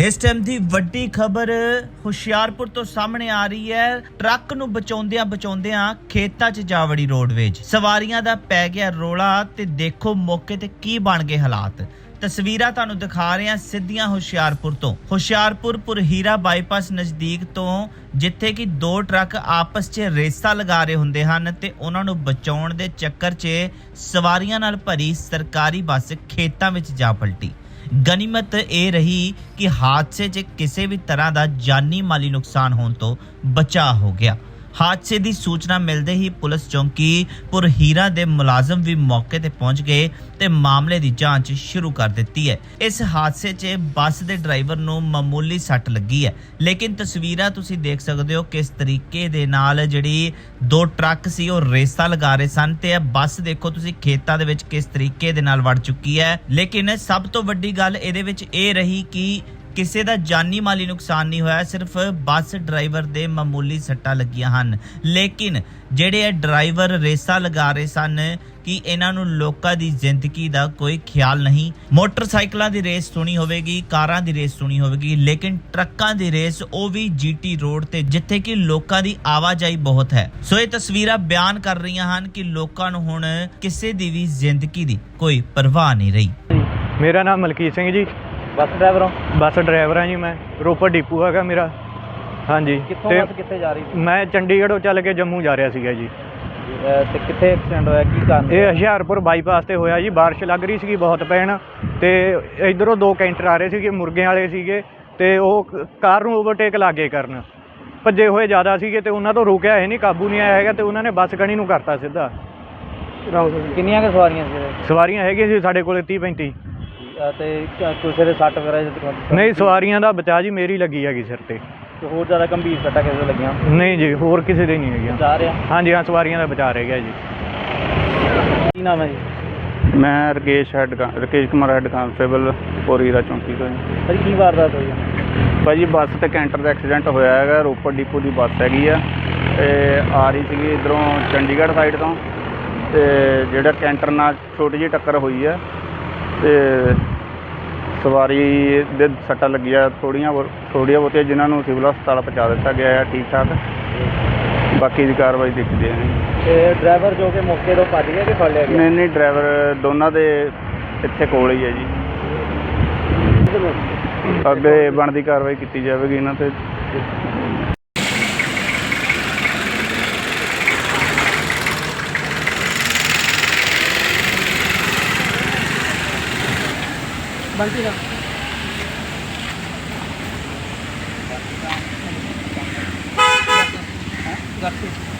ਇਸ ਟਾਈਮ ਦੀ ਵੱਡੀ ਖਬਰ ਹੁਸ਼ਿਆਰਪੁਰ ਤੋਂ ਸਾਹਮਣੇ ਆ ਰਹੀ ਹੈ। ਟਰੱਕ ਨੂੰ ਬਚਾਉਂਦਿਆਂ ਬਚਾਉਂਦਿਆਂ ਖੇਤਾਂ 'ਚ ਜਾ ਵੜੀ ਰੋਡਵੇਜ। ਸਵਾਰੀਆਂ ਦਾ ਪੈ ਗਿਆ ਰੋਲਾ ਤੇ ਦੇਖੋ ਮੌਕੇ ਤੇ ਕੀ ਬਣ ਗਏ ਹਾਲਾਤ। ਤਸਵੀਰਾਂ ਤੁਹਾਨੂੰ ਦਿਖਾ ਰਹੇ ਹਾਂ ਸਿੱਧੀਆਂ ਹੁਸ਼ਿਆਰਪੁਰ ਤੋਂ। ਹੁਸ਼ਿਆਰਪੁਰ ਪੁਰ ਹੀਰਾ ਬਾਈਪਾਸ ਨਜ਼ਦੀਕ ਤੋਂ, ਜਿੱਥੇ ਕਿ ਦੋ ਟਰੱਕ ਆਪਸ 'ਚ ਰੇਸਾ ਲਗਾ ਰਹੇ ਹੁੰਦੇ ਹਨ ਤੇ ਉਹਨਾਂ ਨੂੰ ਬਚਾਉਣ ਦੇ ਚੱਕਰ 'ਚ ਸਵਾਰੀਆਂ ਨਾਲ ਭਰੀ ਸਰਕਾਰੀ ਬੱਸ ਖੇਤਾਂ ਵਿੱਚ ਜਾ ਪਲਟੀ। ਗਨੀਮਤ ਇਹ ਰਹੀ ਕਿ ਹਾਦਸੇ 'ਚ ਕਿਸੇ ਵੀ ਤਰ੍ਹਾਂ ਦਾ ਜਾਨੀ ਮਾਲੀ ਨੁਕਸਾਨ ਹੋਣ ਤੋਂ ਬਚਾਅ ਹੋ ਗਿਆ। ਹਾਦਸੇ ਦੀ ਸੂਚਨਾ ਮਿਲਦੇ ਹੀ ਪੁਲਿਸ ਚੌਂਕੀ ਪੁਰਹੀਰਾ ਦੇ ਮੁਲਾਜ਼ਮ ਵੀ ਮੌਕੇ ਤੇ ਪਹੁੰਚ ਗਏ ਤੇ ਮਾਮਲੇ ਦੀ ਜਾਂਚ ਸ਼ੁਰੂ ਕਰ ਦਿੱਤੀ ਹੈ। ਇਸ ਹਾਦਸੇ 'ਚ ਬੱਸ ਦੇ ਡਰਾਈਵਰ ਨੂੰ ਮਾਮੂਲੀ ਸੱਟ ਲੱਗੀ ਹੈ। ਲੇਕਿਨ ਤਸਵੀਰਾਂ ਤੁਸੀਂ ਦੇਖ ਸਕਦੇ ਹੋ ਕਿਸ ਤਰੀਕੇ ਦੇ ਨਾਲ ਜਿਹੜੀ ਦੋ ਟਰੱਕ ਸੀ, ਉਹ ਰੇਸਾਂ ਲਗਾ ਰਹੇ ਸਨ ਤੇ ਇਹ ਬੱਸ ਦੇਖੋ ਤੁਸੀਂ ਖੇਤਾਂ ਦੇ ਵਿੱਚ ਕਿਸ ਤਰੀਕੇ ਦੇ ਨਾਲ ਵੜ ਚੁੱਕੀ ਹੈ। ਲੇਕਿਨ ਸਭ ਤੋਂ ਵੱਡੀ ਗੱਲ ਇਹਦੇ ਵਿੱਚ ਇਹ ਰਹੀ ਕਿ ਕਿਸੇ ਦਾ ਜਾਨੀ ਮਾਲੀ ਨੁਕਸਾਨ ਨਹੀਂ ਹੋਇਆ, ਸਿਰਫ ਬੱਸ ਡਰਾਈਵਰ ਦੇ ਮਾਮੂਲੀ ਸੱਟਾਂ ਲੱਗੀਆਂ ਹਨ। ਲੇਕਿਨ ਜਿਹੜੇ ਇਹ ਡਰਾਈਵਰ ਰੇਸਾਂ ਲਗਾ ਰਹੇ ਸਨ ਕਿ ਇਹਨਾਂ ਨੂੰ ਲੋਕਾਂ ਦੀ ਜ਼ਿੰਦਗੀ ਦਾ ਕੋਈ ਖਿਆਲ ਨਹੀਂ, ਮੋਟਰਸਾਈਕਲਾਂ ਦੀ ਰੇਸ ਸੁਣੀ ਹੋਵੇਗੀ, ਕਾਰਾਂ ਦੀ ਰੇਸ ਸੁਣੀ ਹੋਵੇਗੀ, ਲੇਕਿਨ ਟਰੱਕਾਂ ਦੀ ਰੇਸ ਉਹ ਵੀ ਜੀਟੀ ਰੋਡ ਤੇ, ਜਿੱਥੇ ਕਿ ਲੋਕਾਂ ਦੀ ਆਵਾਜਾਈ ਬਹੁਤ ਹੈ। ਸੋ ਇਹ ਤਸਵੀਰਾਂ ਬਿਆਨ ਕਰ ਰਹੀਆਂ ਹਨ ਕਿ ਲੋਕਾਂ ਨੂੰ ਹੁਣ ਕਿਸੇ ਦੀ ਵੀ ਜ਼ਿੰਦਗੀ ਦੀ ਕੋਈ ਪਰਵਾਹ ਨਹੀਂ ਰਹੀ। ਮੇਰਾ ਨਾਮ ਮਲਕੀਤ ਸਿੰਘ ਜੀ। Bus driver? ਹੋ ਬੱਸ ਡਰਾਈਵਰ ਹਾਂ ਜੀ ਮੈਂ ਰੋਪੜ ਡਿਪੂ ਹੈਗਾ ਮੇਰਾ। ਹਾਂਜੀ ਕਿੱਥੋਂ ਬੱਸ ਕਿੱਥੇ ਜਾ ਰਹੀ ਸੀ? ਮੈਂ ਚੰਡੀਗੜ੍ਹੋਂ ਚੱਲ ਕੇ ਜੰਮੂ ਜਾ ਰਿਹਾ ਸੀਗਾ ਜੀ। ਤੇ ਕਿੱਥੇ ਐਕਸੀਡੈਂਟ ਹੋਇਆ? ਕੀ ਕਾਰਨ ਇਹ ਹੁਸ਼ਿਆਰਪੁਰ ਬਾਈਪਾਸ ਤੇ ਹੋਇਆ ਜੀ ਬਾਰਿਸ਼ ਲੱਗ ਰਹੀ ਸੀਗੀ ਬਹੁਤ ਪੈਣ ਤੇ ਇਧਰੋਂ ਦੋ ਕੈਂਟਰ ਆ ਰਹੇ ਸੀਗੇ ਮੁਰਗਿਆਂ ਵਾਲੇ ਸੀਗੇ ਤੇ ਉਹ ਕਾਰ ਨੂੰ ਓਵਰਟੇਕ ਲਾਗੇ ਕਰਨ। ਭੱਜੇ ਹੋਏ ਜ਼ਿਆਦਾ ਸੀਗੇ ਤੇ ਉਹਨਾਂ ਤੋਂ ਰੋਕਿਆ ਹੈ ਨਹੀਂ ਕਾਬੂ ਨਹੀਂ ਆਇਆ ਹੈਗਾ ਤੇ ਉਹਨਾਂ ਨੇ ਬੱਸ ਗਣੀ ਨੂੰ ਕਰਤਾ ਸਿੱਧਾ। ਕਿੰਨੀਆਂ ਕੁ ਸਵਾਰੀਆਂ ਸੀ? ਸਵਾਰੀਆਂ ਹੈਗੀਆਂ ਸੀ ਸਾਡੇ ਕੋਲੇ 30 35 ਅਹ ਤੇ ਕ- ਕਿਸੇ ਦੇ ਸੱਟ ਵਗੈਰਾ ਜਾਂ ਨਹੀਂ ਸਵਾਰੀਆਂ ਦਾ ਬਚਾ ਜੀ ਮੇਰੀ ਲੱਗੀ ਹੈਗੀ ਸਿਰ ਤੇ। ਤੇ ਹੋਰ ਜ਼ਿਆਦਾ ਗੰਭੀਰ ਸੱਟਾਂ ਕਿਸੇ ਦੇ ਲੱਗੀਆਂ? ਨਹੀਂ ਜੀ ਹੋਰ ਕਿਸੇ ਦੇ ਨਹੀਂ ਹੈਗੀਆਂ। ਜਾ ਰਿਹਾ? ਹਾਂਜੀ ਹਾਂ ਸਵਾਰੀਆਂ ਦਾ ਬਚਾ ਰਹਿ ਗਿਆ ਜੀ। ਕੀ ਨਾਮ ਹੈ ਜੀ? ਮੈਂ ਰਕੇਸ਼ ਹੈਡ ਕਾ- ਰਕੇਸ਼ ਕੁਮਾਰ ਹੈਡ ਕਾਂਸਟੇਬਲ ਪੋਰੀਰਾ ਚੌਂਕੀ ਤੋਂ ਜੀ। ਭਾਜੀ ਕੀ ਵਾਰਦਾਤ ਹੋਈ? ਹੈ ਭਾਜੀ ਬੱਸ ਤੇ ਕੈਂਟਰ ਦਾ ਐਕਸੀਡੈਂਟ ਹੋਇਆ ਹੈਗਾ ਰੋਪੜ ਡਿਪੂ ਦੀ ਬੱਸ ਹੈਗੀ ਆ। ਤੇ ਆ ਰਹੀ ਸੀਗੀ ਇਧਰੋਂ ਚੰਡੀਗੜ੍ਹ ਸਾਈਡ ਤੋਂ। ਤੇ ਜਿਹੜਾ ਕੈਂਟਰ ਨਾਲ ਛੋਟੀ ਜਿਹੀ ਟੱਕਰ ਹੋਈ ਆ ਤੇ ਸਵਾਰੀ ਦੇ ਸੱਟਾਂ ਲੱਗੀਆਂ ਥੋੜੀਆਂ ਬਹੁ- ਥੋੜ੍ਹੀਆਂ ਬਹੁਤੀਆਂ ਜਿਨ੍ਹਾਂ ਨੂੰ ਸਿਵਲ ਹਸਪਤਾਲ ਪਹੁੰਚਾ ਦਿੱਤਾ ਗਿਆ ਹੈ ਠੀਕ ਠਾਕ ਬਾਕੀ ਦੀ ਕਾਰਵਾਈ ਦੇਖਦੇ ਹਾਂ ਤੇ ਡਰਾਈਵਰ ਜੋ ਕਿ ਮੌਕੇ ਤੋਂ ਭੱਜ ਗਿਆ ਕਿ ਫੜ ਲਿਆ ਗਿਆ? ਨਹੀਂ ਨਹੀਂ ਡਰਾਈਵਰ ਦੋਨਾਂ ਦੇ ਇੱਥੇ ਕੋਲ ਹੀ ਹੈ ਜੀ। ਅੱਗੇ ਬਣਦੀ ਕਾਰਵਾਈ ਕੀਤੀ ਜਾਵੇਗੀ ਇਹਨਾਂ ਤੇ। বান্তি না রাখছি হ্যাঁ?